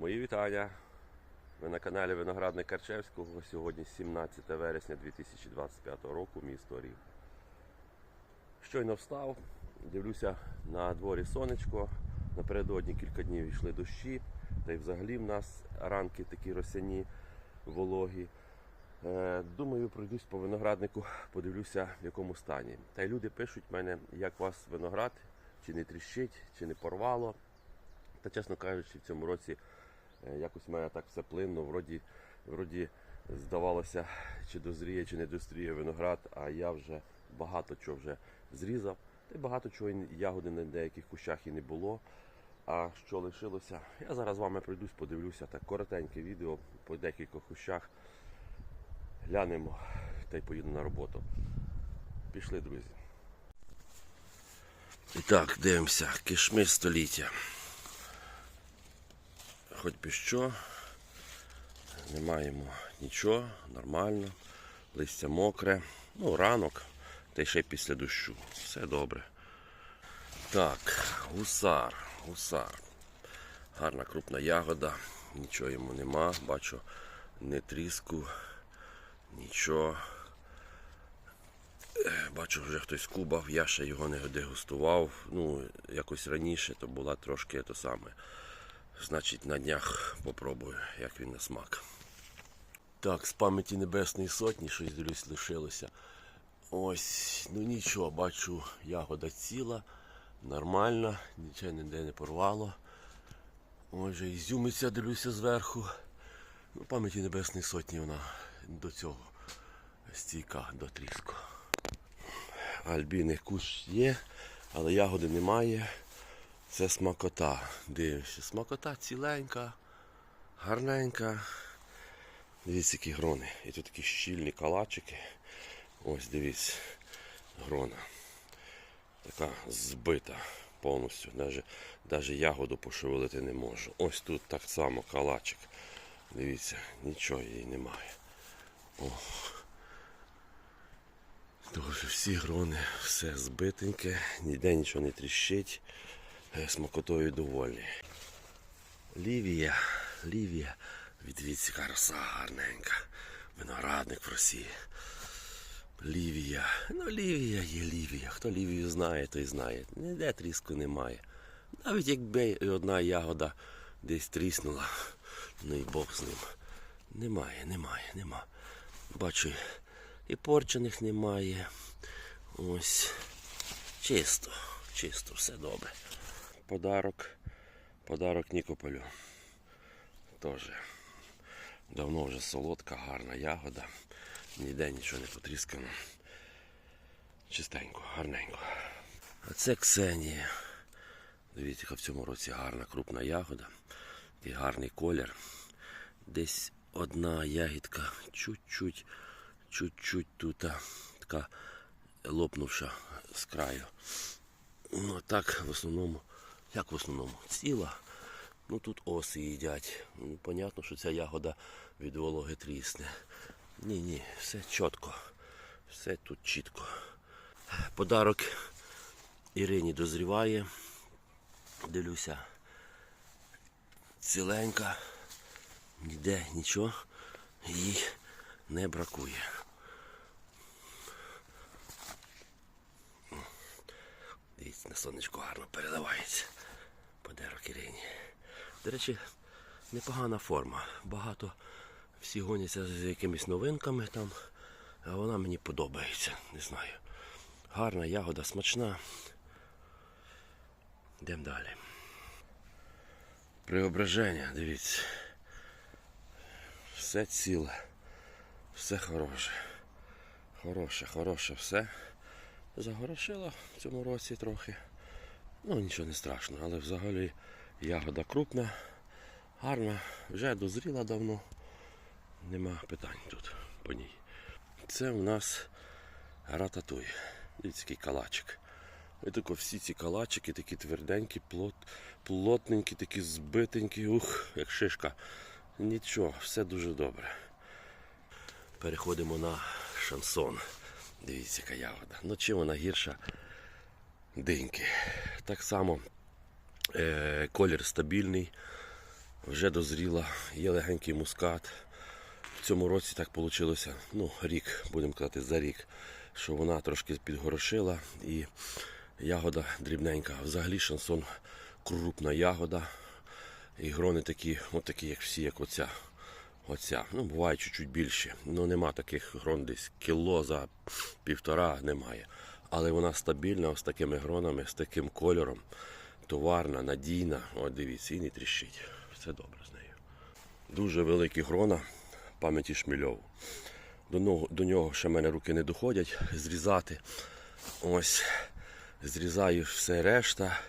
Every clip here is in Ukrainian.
Мої вітання. Ви на каналі Виноградник Карчевського. Сьогодні 17 вересня 2025 року, місто Рів. Щойно встав, дивлюся на дворі сонечко. Напередодні кілька днів йшли дощі, та й взагалі в нас ранки такі росяні, вологі. Е, Думаю, пройдусь по винограднику, подивлюся, в якому стані. Та й люди пишуть мене, як у вас виноград, чи не тріщить, чи не порвало. Та чесно кажучи, в цьому році якось в мене так все плинно. Вроді, вроді здавалося, чи дозріє, чи не дозріє виноград, а я вже багато чого вже зрізав. Та й багато чого ягоди на деяких кущах і не було. А що лишилося? Я зараз з вами пройдусь, подивлюся так коротеньке відео по декількох кущах. Глянемо та й поїду на роботу. Пішли, друзі. І так, дивимося, кишмиш століття. Хоч би що, не маємо нічого, нормально, листя мокре, ну, ранок, та й ще після дощу. Все добре. Так, гусар, гусар. Гарна крупна ягода, нічого йому нема, бачу, не тріску, нічого. Бачу, вже хтось кубав, я ще його не дегустував. Ну, якось раніше то була трошки то саме. Значить, на днях попробую, як він на смак. Так, з пам'яті Небесної Сотні щось дивлюсь лишилося. Ось, ну нічого, бачу, ягода ціла, нормальна, нічого ніде не порвало. Може, ізюмиця дивлюся зверху. Ну, пам'яті Небесної Сотні вона до цього стійка до тріску. Альбіни кущ є, але ягоди немає. Це смакота. Дивишся, смакота ціленька, гарненька. Дивіться, які грони. І тут такі щільні калачики. Ось дивіться, грона. Така збита повністю. Навіть, ягоду пошевелити не можу. Ось тут так само калачик. Дивіться, нічого її немає. О. Дуже всі грони, все збитеньке, ніде нічого не тріщить. Е, Смакотою довольний. Лівія, Лівія, відвідці краса гарненька. Виноградник в Росії. Лівія. Ну, Лівія є Лівія. Хто Лівію знає, той знає. Ніде тріску немає. Навіть якби одна ягода десь тріснула, ну і Бог з ним. Немає, немає, нема. Бачу, і порчених немає. Ось. Чисто, чисто, все добре. Подарок. Подарок Нікополю. Теж. Давно вже солодка, гарна ягода. Ніде нічого не потріскано. Чистенько, гарненько. А це Ксенія. Дивіться, яка в цьому році гарна крупна ягода. Такий гарний колір. Десь одна ягідка чуть-чуть, чуть-чуть тут така лопнувша з краю. Ну, а так в основному, як в основному, ціла. Ну тут оси їдять. Ну, понятно, що ця ягода від вологи трісне. Ні, ні, все чітко. Все тут чітко. Подарок Ірині дозріває. Дивлюся. Ціленька. Ніде нічого їй не бракує. Дивіться, на сонечко гарно переливається. До речі, непогана форма. Багато всі гоняться з якимись новинками там, а вона мені подобається, не знаю. Гарна ягода, смачна. Йдемо далі. Преображення, дивіться. Все ціле, все хороше. Хороше, хороше все. Загорошило в цьому році трохи. Ну нічого не страшно, але взагалі ягода крупна, гарна, вже дозріла давно. Нема питань тут по ній. Це у нас рататуй. Дивіться, який калачик. І тако всі ці калачики такі тверденькі, плот, плотненькі, такі збитенькі, ух, як шишка. Нічого, все дуже добре. Переходимо на шансон. Дивіться, яка ягода. Ну чим вона гірша диньки. Так само колір стабільний. вже дозріла, є легенький мускат. В цьому році так вийшло, ну, рік, будемо казати, за рік, що вона трошки підгорошила і ягода дрібненька. Взагалі шансон крупна ягода. І грони такі, от такі, як всі, як оця. Оця. Ну, буває чуть-чуть більше. Ну нема таких грон десь кіло за півтора немає. Але вона стабільна, з такими гронами, з таким кольором. Товарна, надійна. От дивіться, і не тріщить. Все добре з нею. Дуже великі грона пам'яті Шмільову. До нього, до нього ще в мене руки не доходять зрізати. Ось зрізаю все решта.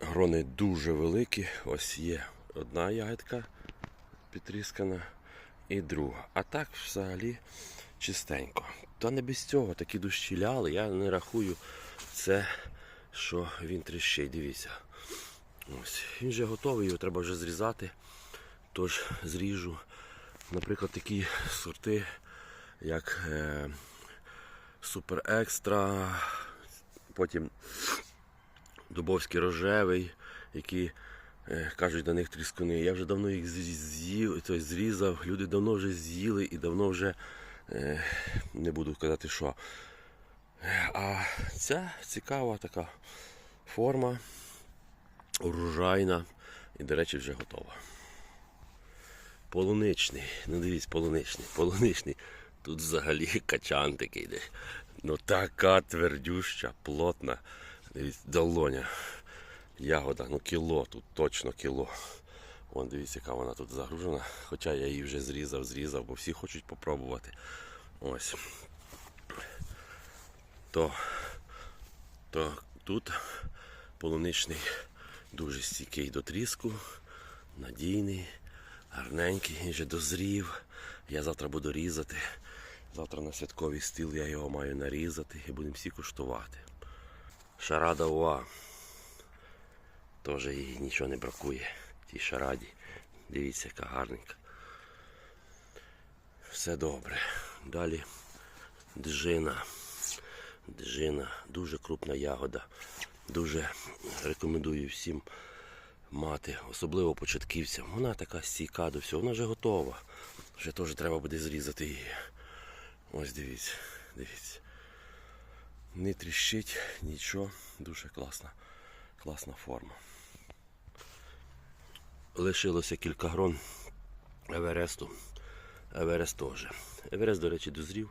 Грони дуже великі. Ось є одна ягідка підрізкана і друга. А так взагалі чистенько. Та не без цього такі дощі ляли. Я не рахую це, що він тріщить. Дивіться. Ось. Він вже готовий, його треба вже зрізати. Тож зріжу. Наприклад, такі сорти, як е, Супер Екстра, потім Дубовський рожевий, які е, кажуть до них тріскуни. Я вже давно їх з'їв, тобто зрізав, люди давно вже з'їли і давно вже е, не буду казати що. А ця цікава така форма, урожайна і, до речі, вже готова. Полуничний, ну дивіться, полуничний, полуничний. Тут взагалі качан такий йде. Ну така твердюща, плотна. Дивіться, долоня. Ягода, ну кіло, тут точно кіло. Вон дивіться, яка вона тут загружена. Хоча я її вже зрізав, зрізав, бо всі хочуть попробувати. Ось. То, то тут полуничний дуже стійкий до тріску, надійний, гарненький, вже дозрів. Я завтра буду різати. Завтра на святковий стіл я його маю нарізати і будемо всі куштувати. Шарада Уа. Теж їй нічого не бракує. Тій шараді. Дивіться, яка гарненька. Все добре. Далі джина. Джина. Дуже крупна ягода. Дуже рекомендую всім мати, особливо початківцям. Вона така стійка до всього, вона вже готова. Вже теж треба буде зрізати її. Ось дивіться, дивіться. Не тріщить нічого, дуже класна, класна форма. Лишилося кілька грон Евересту. Еверест теж. Еверест, до речі, дозрів,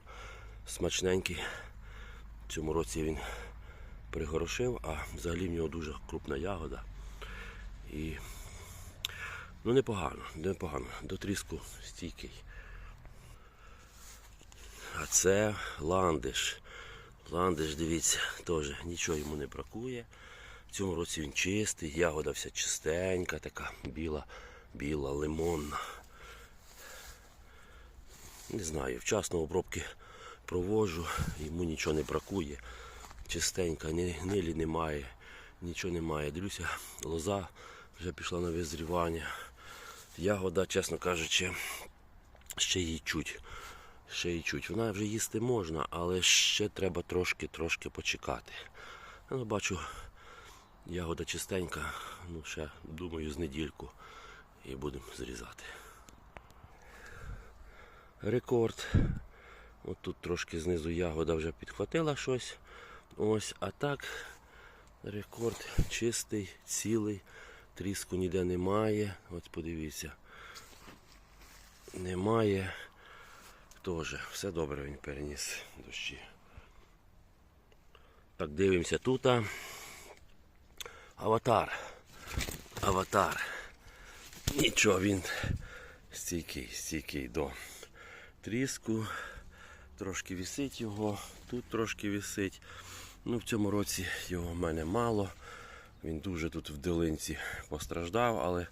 смачненький. В цьому році він пригорошив, а взагалі в нього дуже крупна ягода. І ну непогано, непогано. До тріску стійкий. А це ландиш. Ландиш, дивіться, теж нічого йому не бракує. В цьому році він чистий, ягода вся чистенька, така біла, біла, лимонна. Не знаю, вчасно обробки проводжу, йому нічого не бракує. Чистенька, ні гнилі немає, нічого немає. Дивлюся, лоза вже пішла на визрівання. Ягода, чесно кажучи, ще її чуть. Ще її чуть. Вона вже їсти можна, але ще треба трошки-трошки почекати. Ну, бачу, ягода чистенька, ну ще, думаю, з недільку і будемо зрізати. Рекорд. От тут трошки знизу ягода вже підхватила щось. Ось, а так рекорд чистий, цілий, тріску ніде немає. От подивіться. Немає. Теж все добре він переніс дощі. Так, дивимося тут. Аватар. Аватар. Нічого, він стійкий, стійкий до тріску. Трошки висить його, тут трошки висить. Ну, в цьому році його в мене мало. Він дуже тут в долинці постраждав, але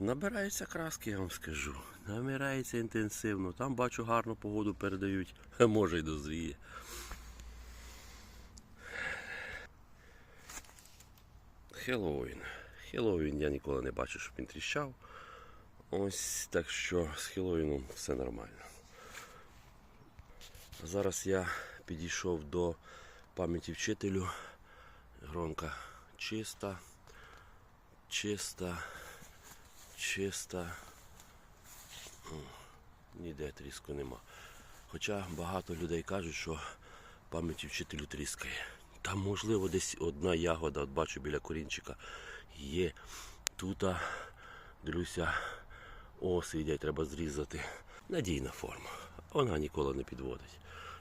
набирається краски, я вам скажу. Набирається інтенсивно. Там бачу гарну погоду передають, може й дозріє. Хеллоуін. Хеллоуін я ніколи не бачу, щоб він тріщав. Ось так що з Хеллоуіном все нормально. Зараз я підійшов до пам'яті вчителю. Гронка чиста, чиста, чиста. Ніде тріску нема. Хоча багато людей кажуть, що пам'яті вчителю тріскає. Там, можливо, десь одна ягода, от бачу біля корінчика, є. Тут, дивлюся, о, сидять, треба зрізати. Надійна форма. Вона ніколи не підводить.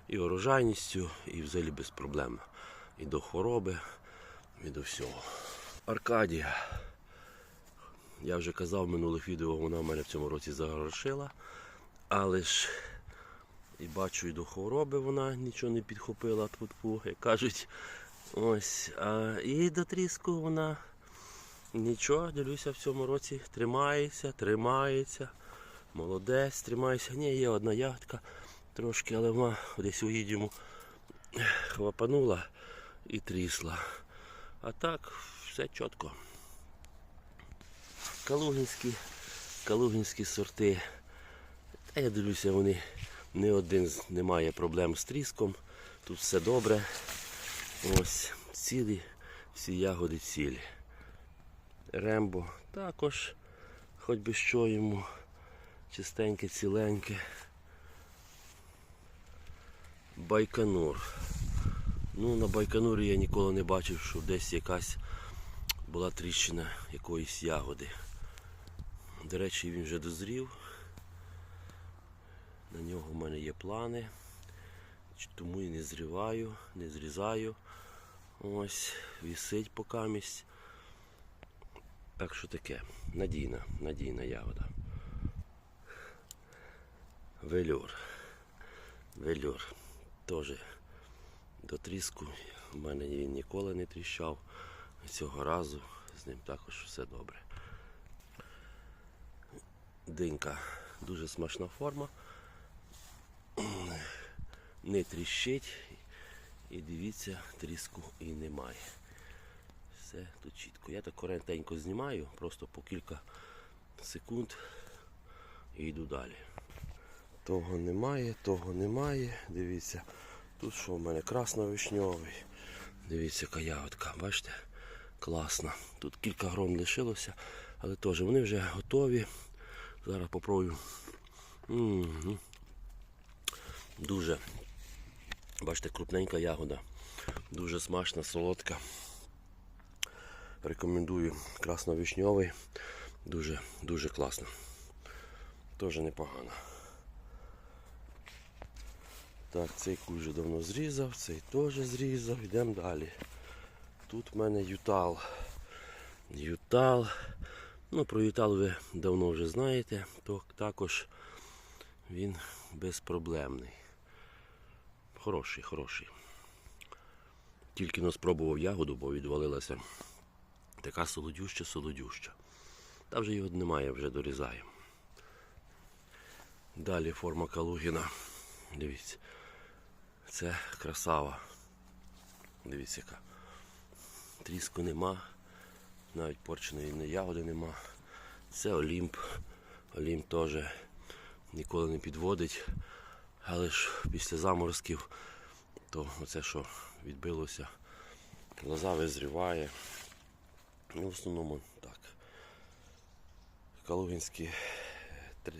І урожайністю, і взагалі без проблем. І до хвороби, і до всього. Аркадія. Я вже казав в минулих відео, вона в мене в цьому році загорошила. Але ж і бачу, і до хвороби вона нічого не підхопила тьфу-тьфу, як кажуть. Ось. А, і до тріску вона нічого, дивлюся, в цьому році тримається, тримається. Молодець, тримається. Ні, є одна ягодка трошки, але вона десь у їдьому хвапанула і трісла. А так, все чітко. Калугінські, калугінські сорти. Та я дивлюся, вони не один з- не має проблем з тріском. Тут все добре. Ось цілі, всі ягоди цілі. Рембо також, хоч би що йому, чистеньке, ціленьке. Байконур. Ну, на Байконурі я ніколи не бачив, що десь якась була тріщина якоїсь ягоди. До речі, він вже дозрів. На нього в мене є плани. Тому і не зриваю, не зрізаю. Ось, вісить покамість. Так що таке, надійна, надійна ягода. Велюр. Велюр. Теж до тріску. У мене він ніколи не тріщав. Цього разу з ним також все добре. Динька. Дуже смачна форма. Не тріщить. І дивіться, тріску і немає. Все тут чітко. Я так коротенько знімаю, просто по кілька секунд і йду далі. Того немає, того немає. Дивіться, тут що в мене красно-вишньовий. Дивіться, яка ягодка, бачите? Класно. Тут кілька грон лишилося, але теж вони вже готові. Зараз попробую. Дуже, бачите, крупненька ягода. Дуже смачна, солодка. Рекомендую красно-вишньовий. Дуже, дуже класно. Теж непогано. Так, цей куй вже давно зрізав, цей теж зрізав. Йдемо далі. Тут в мене ютал. Ютал. Ну, про ютал ви давно вже знаєте, то також він безпроблемний. Хороший, хороший. Тільки но спробував ягоду, бо відвалилася така солодюща, солодюща. Та вже його немає, вже дорізаємо. Далі форма Калугіна. Дивіться. Це красава. Дивіться яка. Тріску нема. Навіть порченої ягоди нема. Це Олімп. Олімп теж ніколи не підводить. Але ж після заморозків, то оце що відбилося, лоза визріває. Ну, в основному так. Калугінські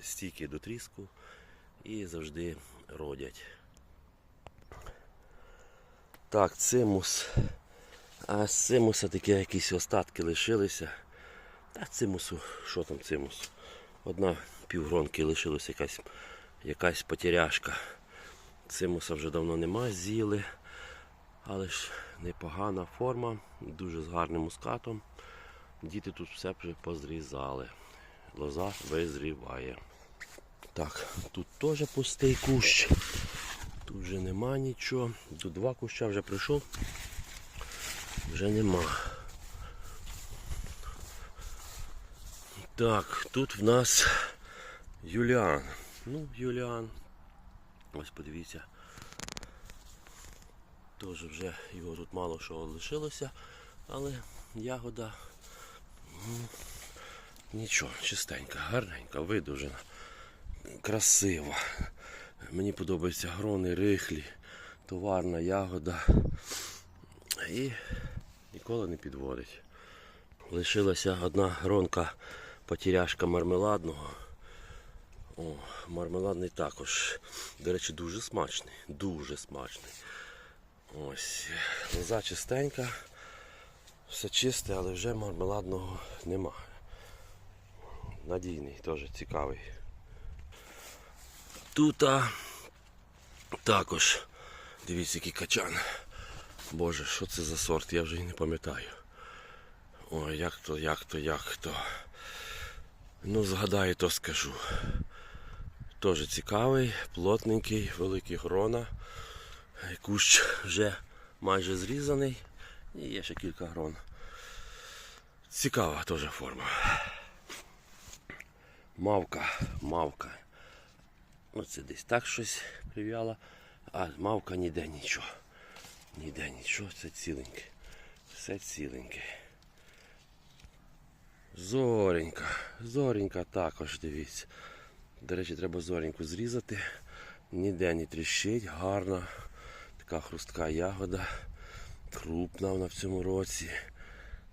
стійкі до тріску і завжди родять. Так, цимус. А з цимуса такі якісь остатки лишилися. Та цимусу, що там цимус? Одна півгронки лишилася якась, якась потеряшка. Цимуса вже давно нема, з'їли. Але ж непогана форма, дуже з гарним мускатом. Діти тут все вже позрізали. Лоза визріває. Так, тут теж пустий кущ. Тут вже нема нічого. Тут два куща вже прийшов. Вже нема. Так, тут в нас Юліан. Ну, Юліан. Ось подивіться. Теж вже його тут мало що лишилося, але ягода ну, нічого, чистенька, гарненька, видужена, красива. Мені подобаються грони, рихлі, товарна ягода. І ніколи не підводить. Лишилася одна гронка Потеряшка мармеладного. О, мармеладний також. До речі, дуже смачний. Дуже смачний. Ось. Лоза чистенька. Все чисте, але вже мармеладного нема. Надійний, теж цікавий. Тут також. Дивіться, який качан. Боже, що це за сорт, я вже і не пам'ятаю. Ой, як то, як то, як то. Ну, згадаю, то скажу. Теж цікавий, плотненький, великий грона. Кущ вже майже зрізаний. І є ще кілька грон. Цікава теж форма. Мавка, мавка. Оце десь так щось прив'яла, а мавка ніде нічого. Ніде нічого, це ціленьке. Все ціленьке. Зоренька. Зоренька також, дивіться. До речі, треба зореньку зрізати. Ніде не тріщить, гарна. Така хрустка ягода. Крупна вона в цьому році.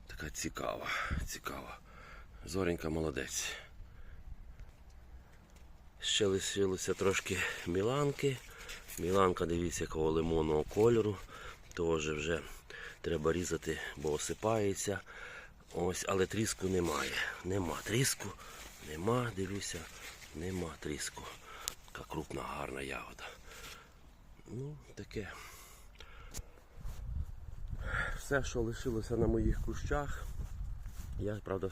Така цікава, цікава. Зоренька молодець. Ще лишилося трошки міланки. Міланка, дивіться, якого лимонного кольору. Теж вже треба різати, бо осипається. Ось, але тріску немає. Нема тріску. Нема, дивіться, нема тріску. Така крупна, гарна ягода. Ну, таке. Все, що лишилося на моїх кущах. Я, правда,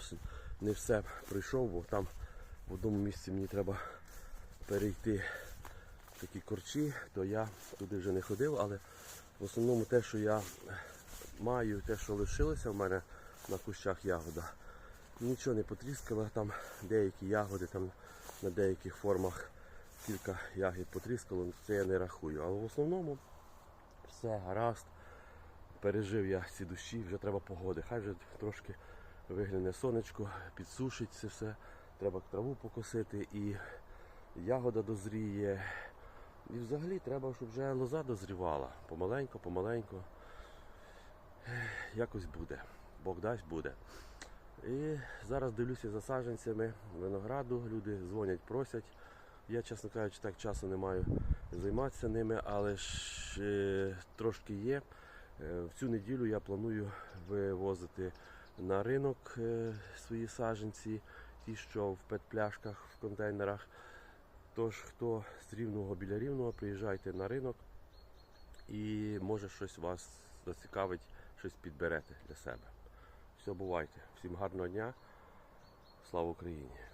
не все пройшов, бо там в одному місці мені треба перейти в такі корчі, то я туди вже не ходив, але в основному те, що я маю, те, що лишилося в мене на кущах ягода, нічого не потріскало, там деякі ягоди там на деяких формах кілька ягід потріскало, це я не рахую. Але в основному все гаразд. Пережив я ці душі, вже треба погоди. Хай вже трошки вигляне сонечко, підсушить все. Треба траву покосити і ягода дозріє. І взагалі треба, щоб вже лоза дозрівала. Помаленько, помаленько. Якось буде. Бог дасть буде. І зараз дивлюся за саджанцями винограду. Люди дзвонять, просять. Я, чесно кажучи, так часу не маю займатися ними, але ж е, трошки є. Е, В цю неділю я планую вивозити на ринок е, свої саджанці, ті, що в петпляшках, в контейнерах. Тож, хто з рівного біля рівного, приїжджайте на ринок і може щось вас зацікавить, щось підберете для себе. Все, бувайте. Всім гарного дня. Слава Україні!